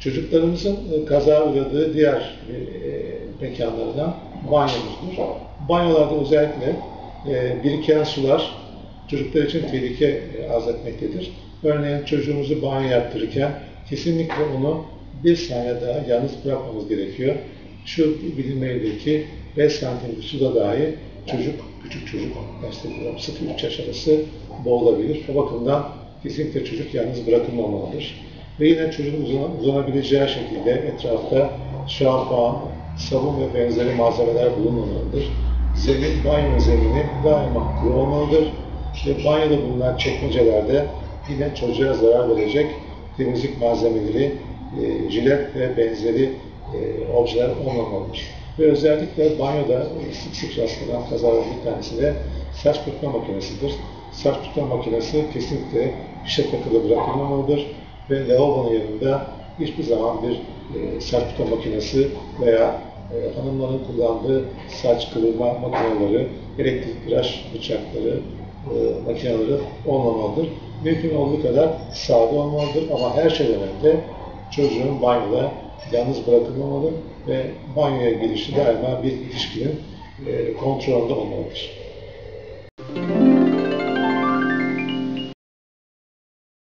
Çocuklarımızın e, kaza uğradığı diğer e, mekanlardan banyomuzdur. Banyolarda özellikle e, biriken sular çocuklar için tehlike arz etmektedir. Örneğin çocuğumuzu banyo yaptırırken kesinlikle onu bir saniye daha yalnız bırakmamız gerekiyor. Şu bilinmelidir ki 5 santimlik suda dahi çocuk, küçük çocuk, işte 0-3 yaş arası boğulabilir. O bakımdan kesinlikle çocuk yalnız bırakılmamalıdır. Ve yine çocuğun uzana- uzanabileceği şekilde etrafta şampuan, sabun ve benzeri malzemeler bulunmamalıdır. Zemin, banyo zemini daima kuru olmalıdır. Ve banyoda bulunan çekmecelerde yine çocuğa zarar verecek temizlik malzemeleri, e, jilet ve benzeri e, objeler olmamalıdır. Ve özellikle banyoda sık sık rastlanan kazaların bir tanesi de saç kurutma makinesidir. Saç kurutma makinesi kesinlikle fişe takılı bırakılmamalıdır ve lavabonun yanında hiçbir zaman bir e, kurutma makinesi veya e, hanımların kullandığı saç kıvırma makineleri, elektrik tıraş bıçakları, e, makineleri olmamalıdır. Mümkün olduğu kadar sade olmalıdır ama her şeyden önce çocuğun banyoda yalnız bırakılmamalı ve banyoya girişi daima bir yetişkinin e, kontrolünde olmalıdır.